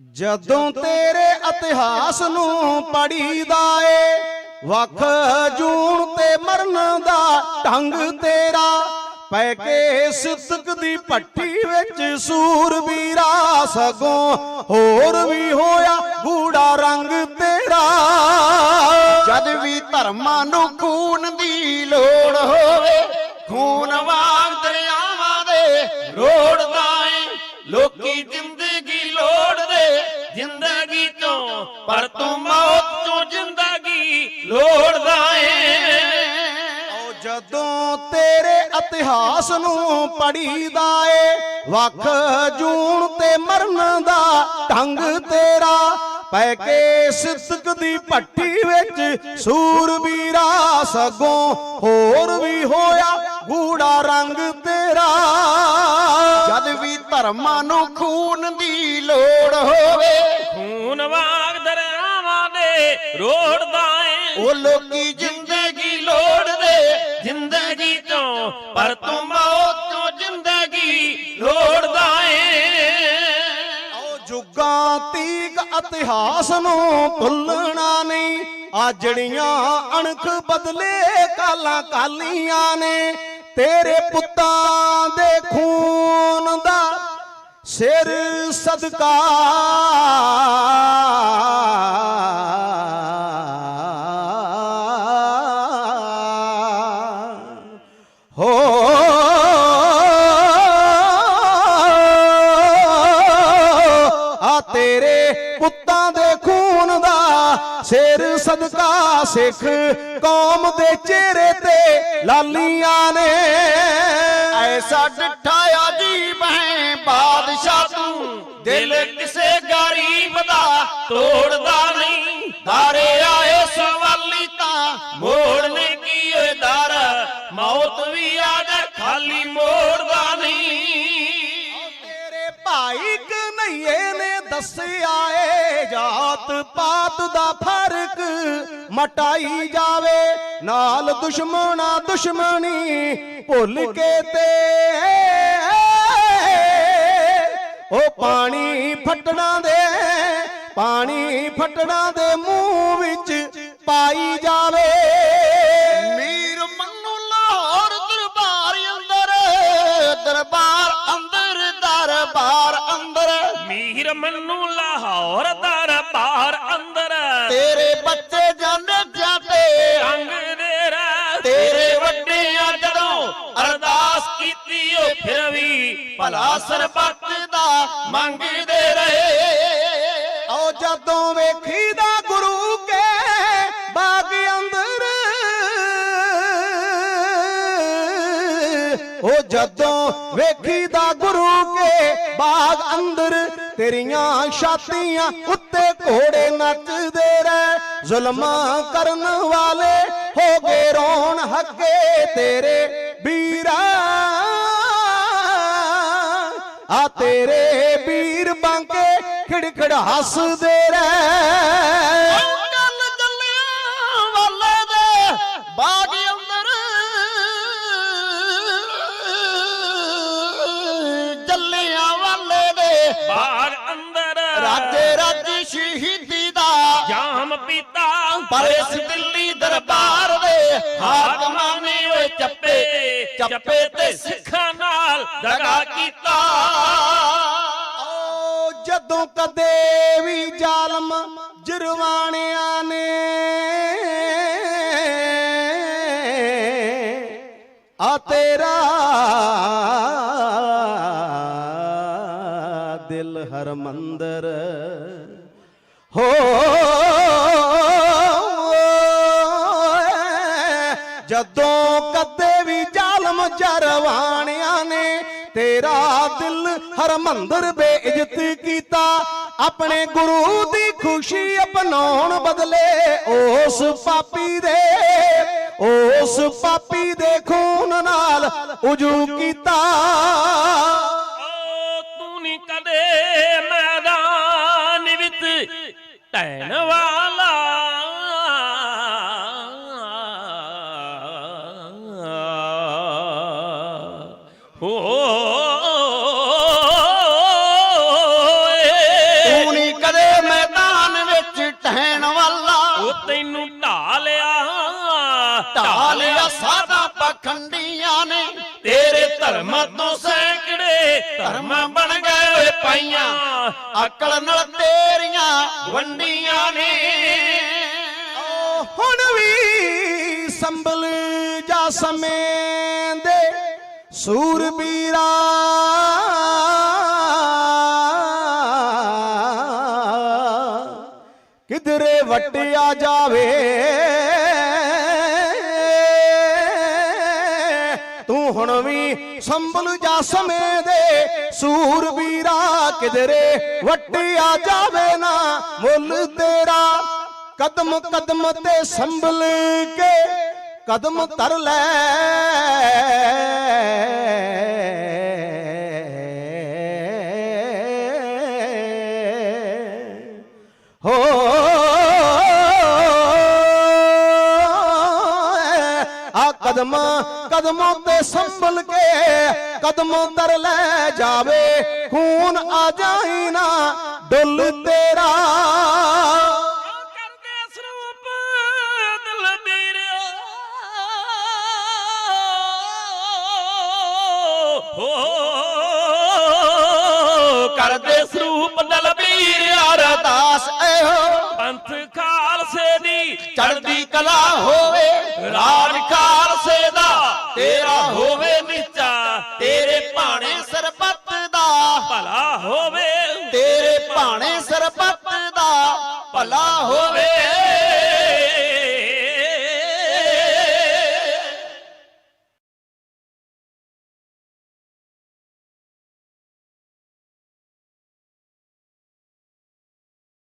ਜਦੋਂ ਤੇਰੇ ਇਤਿਹਾਸ ਨੂੰ ਪੜੀਦਾ ਏ, ਵਖ ਜੂਣ ਤੇ ਮਰਨ ਦਾ ਢੰਗ ਤੇਰਾ, ਪੈ ਕੇ ਸਿੱਤਕ ਦੀ ਭੱਟੀ ਵਿੱਚ ਸੂਰਬੀਰਾ ਸਗੋਂ ਹੋਰ ਵੀ ਹੋਇਆ ਗੂੜਾ ਰੰਗ ਤੇਰਾ। ਜਦ ਵੀ ਧਰਮਾਂ ਨੂੰ ਖੂਨ ਦੀ ਲੋੜ ਹੋਵੇ, ਖੂਨ ਵਾਂਗ ਦਰਿਆਵਾਂ ਦੇ ਰੋੜਦਾ ਏ, ਲੋਕੀ ਜ਼ਿੰਦਗੀ ਇਤਿਹਾਸ ਨੂੰ ਪੜੀਦਾ ਏ। ਵਖ ਜੂਣ ਤੇ ਮਰਨ ਦਾ ਢੰਗ ਤੇਰਾ ਪੈ ਕੇ ਸਿੱਤਕ ਦੀ ਭੱਟੀ ਵਿੱਚ ਸੂਰਬੀਰਾ ਸਗੋਂ ਹੋਰ ਵੀ ਹੋਇਆ ਗੂੜਾ ਰੰਗ ਤੇਰਾ। ਜਦ ਵੀ ਧਰਮਾਂ ਨੂੰ ਖੂਨ ਦੀ ਲੋੜ ਹੋਵੇ ਖੂਨ ਵਾਂਗ ਦਰਿਆਵਾਂ ਦੇ ਰੋੜਦਾ ਏ। ਉਹ ਲੋਕੀ ਜ਼ਿੰਦਗੀ ਲੋੜਦੇ ਜ਼ਿੰਦਗੀ ਪਰ ਤੂੰ ਮੌਤ ਤੋਂ ਜ਼ਿੰਦਗੀ ਲੋੜਦਾ ਏ। ਓ ਜੁਗਾਂ ਤੀਕ ਇਤਿਹਾਸ ਨੂੰ ਭੁੱਲਣਾ ਨਹੀਂ। ਆ ਜੜੀਆਂ ਅਣਖ ਬਦਲੇ ਕਾਲਾਂ ਕਾਲੀਆਂ ਨੇ, ਤੇਰੇ ਪੁੱਤਾਂ ਦੇ ਖੂਨ ਦਾ ਸਿਰ ਸਦਕਾ। ਤੇਰੇ ਪੁੱਤਾਂ ਦੇ ਖੂਨ ਦਾ ਸਿਰ ਸਦਕਾ ਸਿੱਖ ਕੌਮ ਦੇ ਚਿਹਰੇ ਤੇ ਲਾਲੀਆਂ ਨੇ। ਐਸਾ ਡਿਠਾ ਅਜੀਬ ਹੈ ਬਾਦਸ਼ਾਹ ਤੂੰ, ਦਿਲ ਕਿਸੇ ਗਰੀਬ ਦਾ ਤੋੜਦਾ ਨਹੀਂ। ਦਾਰੇ ਆਏ ਸਵਾਲੀ ਤਾਂ ਮੋੜਨੇ ਕੀ ਓਏ ਦਰ, ਮੌਤ ਵੀ ਆ ਜਾ ਖਾਲੀ ਮੋੜਦਾ ਦੱਸਿਆ ਏ ਜਾਤ ਪਾਤ ਦਾ ਫ਼ਰਕ ਮਟਾਈ ਜਾਵੇ। ਨਾਲ ਦੁਸ਼ਮਣਾ ਦੁਸ਼ਮਣੀ ਭੁੱਲ ਕੇ ਤੇ। ਉਹ ਪਾਣੀ ਫਟਣਾ ਦੇ, ਪਾਣੀ ਫਟਣਾ ਦੇ ਮੂੰਹ ਵਿੱਚ ਪਾਈ ਜਾਵੇ। ਮੀਰ ਮੰਨੂ ਲਾਹੌਰ ਦਰਬਾਰ ਅੰਦਰ। ਤੇਰੇ ਬੱਚੇ ਜਾਂਦੇ ਜਾਂਦੇ ਅੰਗ ਦੇ ਰਾਹ ਤੇਰੇ ਵੱਡਿਆਂ ਜਦੋਂ ਅਰਦਾਸ ਕੀਤੀ ਓ ਫਿਰ ਵੀ ਭਲਾ ਸਰਬੱਤ ਦਾ ਮੰਗਦੇ ਰਹੇ। ਓ ਜਦੋਂ ਵੇਖੀਦਾ ਜਦੋਂ ਵੇਖੀਦਾ ਗੁਰੂ ਕੇ ਬਾਗ ਅੰਦਰ, ਤੇਰੀਆਂ ਛਾਤੀਆਂ ਉੱਤੇ ਘੋੜੇ ਨੱਚਦੇ ਰਹਿ। ਜ਼ੁਲਮਾਂ ਕਰਨ ਵਾਲੇ ਹੋ ਗਏ ਰੋਣ ਹੱਕੇ ਤੇਰੇ ਵੀਰਾ। ਆ ਤੇਰੇ ਵੀਰ ਬਾਂਕੇ ਖਿੜਖੜ ਹੱਸਦੇ ਰਹਿ। ਚੱਲ ਬਾਗ ਬਾਗ ਅੰਦਰ। ਰਾਜੇ ਰਾਜੇ ਸ਼ਹੀਦੀ ਦਾ ਜਾਮ ਪੀਤਾ। ਪਰ ਇਸ ਦਿੱਲੀ ਦਰਬਾਰ ਦੇ ਹਾਕਮਾਂ ਨੇ ਓਏ ਚੱਪੇ ਚੱਪੇ ਤੇ ਸਿੱਖਾਂ ਨਾਲ ਦਗਾ ਕੀਤਾ। ਓ ਜਦੋਂ ਕਦੇ ਵੀ ਜ਼ਾਲਮ ਜਰਵਾਣਿਆਂ ਨੇ ਆ ਤੇਰਾ ਦਿਲ ਹਰਮੰਦਰ। ਹੋ, ਜਦੋਂ ਕਦੇ ਵੀ ਜ਼ਾਲਮ ਜਰਵਾਣਿਆਂ ਨੇ ਤੇਰਾ ਦਿਲ ਹਰਮੰਦਰ ਬੇਇੱਜ਼ਤ ਕੀਤਾ, ਆਪਣੇ ਗੁਰੂ ਦੀ ਖੁਸ਼ੀ ਅਪਣਾਉਣ ਬਦਲੇ ਉਸ ਪਾਪੀ ਦੇ, ਉਸ ਪਾਪੀ ਦੇ ਖੂਨ ਨਾਲ ਉਜੂ ਕੀਤਾ। ਦੇ ਮੈਦਾਨ ਵਿੱਚ ਟੈਣ ਵਾਲਾ। ਹੋ। ਕਦੇ ਮੈਦਾਨ ਵਿੱਚ ਟਹਿਣ ਵਾਲਾ। ਤੈਨੂੰ ਢਾ ਲਿਆ ਢਾ ਲਿਆ ਸਾਡਾ ਨੇ। ਤੇਰੇ ਧਰਮਾਂ ਤੋਂ ਸੈਂਕੜੇ ਧਰਮ ਬਣ ਗਏ। ਪਾਈਆਂ। ਅਕਲ ਨਾਲ ਤੇਰੀਆਂ ਵੰਡੀਆਂ ਨੇ। ਹੁਣ ਵੀ ਸੰਭਲ ਜਾ ਸਮੇਂ ਦੇ ਸੂਰਬੀਰਾ ਕਿਧਰੇ ਵਟਿਆ ਜਾਵੇ ਹੁਣ ਵੀ ਸੰਭਲ ਜਾ ਸਮੇਂ ਦੇ ਸੂਰਬੀਰਾ ਕਿਧਰੇ ਵਟਿਆ ਜਾਵੇ ਨਾ ਮੁੱਲ ਤੇਰਾ ਕਦਮ ਕਦਮ ਤੇ ਸੰਭਲ ਕੇ ਕਦਮ ਧਰ ਲੈ। ਹੋ ਆ ਕਦਮ ਕਦਮੋਂ ਤੇ ਸੰਭਲ ਕੇ ਕਦਮ ਧਰ ਲੈ ਜਾਵੇ। ਖੂਨ ਆ ਜਾਈ ਨਾ, ਡੁੱਲ ਤੇਰਾ। ਕਰਦੇ ਸਰੂਪ, ਦਿਲ ਕਰਦੇ ਸਰੂਪ, ਦਿਲ ਵੀਰਿਆ ਅਰਦਾਸ ਇਹੋ। ਪੰਥ ਖਾਲਸੇ ਦੀ ਚੜ੍ਹਦੀ ਕਲਾ ਹੋਵੇ, ਰਾਜ ਖਾਲਸੇ ਦਾ ਤੇਰਾ ਹੋਵੇ ਨਿਚਾ ਤੇਰੇ ਭਾਣੇ ਸਰਬੱਤ ਦਾ। ਭਲਾ ਹੋਵੇ। ਤੇਰੇ ਭਾਣੇ ਸਰਬੱਤ ਦਾ ਭਲਾ ਹੋਵੇ